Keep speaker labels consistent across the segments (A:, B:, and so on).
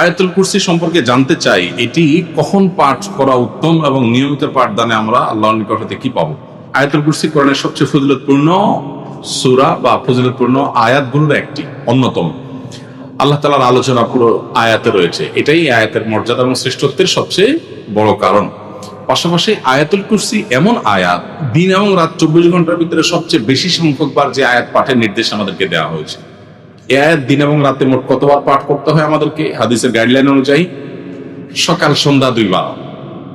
A: আয়াতুল কুরসি সম্পর্কে জানতে চাই, এটি কখন পাঠ করা উত্তম এবং নিয়মিত পাঠদানে আমরা আল্লাহর নিকট হতে কি পাবো? আয়াতুল কুরসি কোরআনের সবচেয়ে ফজিলতপূর্ণ সূরা বা ফজিলতপূর্ণ আয়াতগুলোর একটি, অন্যতম। আল্লাহ তালার আলোচনা পুরো আয়াতে রয়েছে। এটাই আয়াতের মর্যাদা এবং শ্রেষ্ঠত্বের সবচেয়ে বড় কারণ। পাশাপাশি আয়াতুল কুরসি এমন আয়াত, দিন এবং রাত চব্বিশ ঘণ্টার ভিতরে সবচেয়ে বেশি সংখ্যক বার যে আয়াত পাঠের নির্দেশ আমাদেরকে দেওয়া হয়েছে। এ দিন এবং রাতে মোট কতবার পাঠ করতে হয় আমাদেরকে? হাদিসের গাইডলাইন অনুযায়ী সকাল, সন্ধ্যা দুইবার।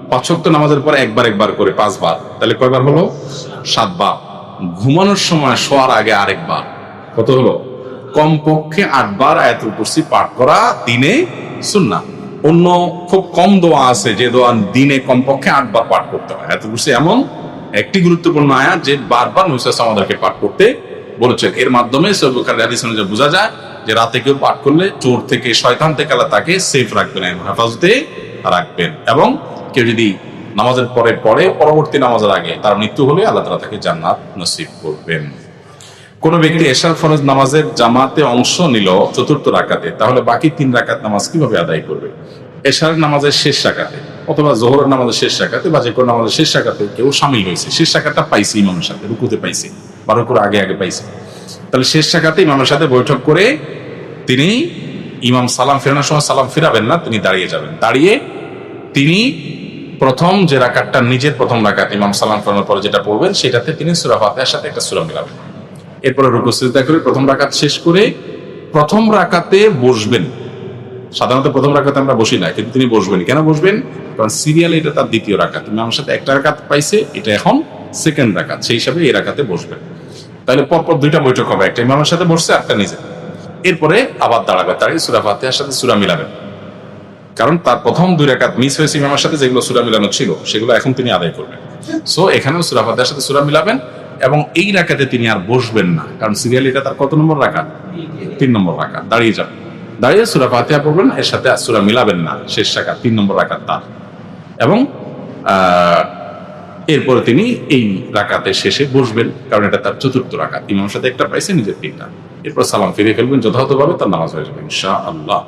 A: পাঁচ ওয়াক্ত নামাজের পরে একবার একবার করে, পাঁচবার। তাহলে কয়বার হলো? সাতবার। ঘুমানোর সময় শোয়ার আগে আরেকবার। কত হলো? কমপক্ষে আটবার আয়াতুল কুরসি পাঠ করা দিনে সুন্না অন্য খুব কম দোয়া আছে যে দোয়া দিনে কমপক্ষে আটবার পাঠ করতে হয়। আয়াতুল কুরসি এমন একটি গুরুত্বপূর্ণ আয়াত যে বারবার নৈসাস আমাদেরকে পাঠ করতে বলেছেন এর মাধ্যমে বোঝা যায় যে রাতে কেউ পাঠ করলে চোর থেকে শয়তান থেকে আল্লাহ তাকে সেফ রাখবেন, এবং হেফাজতে রাখবেন। এবং কেউ যদি নামাজের পরে পরে পরবর্তী নামাজের আগে তার মৃত্যু হলে আল্লাহ তালা তাকে জান্নাত নসিব করবেন। কোন ব্যক্তি এশার ফরজ নামাজের জামাতে অংশ নিল চতুর্থ রাকাতে, তাহলে বাকি তিন রাকাত নামাজ কীভাবে আদায় করবে? এশার নামাজের শেষ রাকাতে অথবা জোহরের নামাজের শেষ রাকাতে বা যে কোনো নামাজের শেষ রাকাতে কেউ সামিল হয়েছে। শেষ রাকাতটা পাইছে ইমামের সাথে, রুকুতে পাইছে। বা রুকুর আগে আগে পাইছে। তাহলে শেষ রাকাতে ইমামের সাথে বৈঠক করে তিনি ইমাম সালাম ফেরানোর সময় সালাম ফিরাবেন না, তিনি দাঁড়িয়ে যাবেন। দাঁড়িয়ে তিনি প্রথম যে রাকাতটা, নিজের প্রথম রাকাত ইমাম সালাম ফেরানোর পরে যেটা পড়বেন, সেটাতে তিনি সুরা ফাতিহার সাথে একটা সুরা মিলাবেন। এরপরে রুকু সিজদা করে প্রথম রাকাত শেষ করে প্রথম রাকাতে বসবেন। সাধারণত প্রথম রাকাতে আমরা বসি না, কিন্তু তিনি বসবেন। কেন বসবেন? কারণ সিরিয়ালে এটা তার দ্বিতীয় রাকাত। তুমি আমার সাথে একটা রাকাত পাইছে, এটা এখন সেকেন্ড রাকাত। সেই হিসাবে এই রাকাতে বসবেন। তাহলে পরপর দুইটা বৈঠক হবে, একটা ইমামের সাথে বসছে একটা নিজে। এরপরে আবার দাঁড়াবে দাঁড়িয়ে সুরা ফাতিহার সাথে সুরা মিলাবেন কারণ তার প্রথম দুই রাকাত মিস হয়েছে ইমামের সাথে, যেগুলো সুরা মিলানো ছিল, সেগুলো এখন তিনি আদায় করবেন। সো এখানেও সুরা ফাতিহার সাথে সুরা মিলাবেন এবং এই রাকাতে তিনি আর বসবেন না, কারণ সিরিয়াল এটা তার কত নম্বর রাখা তিন নম্বর রাকাত দাঁড়িয়ে যাবেন দাঁড়িয়ে সুরা ফাতিহা পড়বেন, এর সাথে সুরা মিলাবেন না, শেষ রাকাত তিন নম্বর রাকাত তার। এবং এরপরে তিনি এই রাকাতে শেষে বসবেন, কারণ এটা তার চতুর্থ রাকাত। ইমাম সাথে একটা পাইছে, নিজের তিনটা এরপর সালাম ফিরে ফেলবেন, যথাযথভাবে তার নামাজ হয়ে যাবে ইনশা আল্লাহ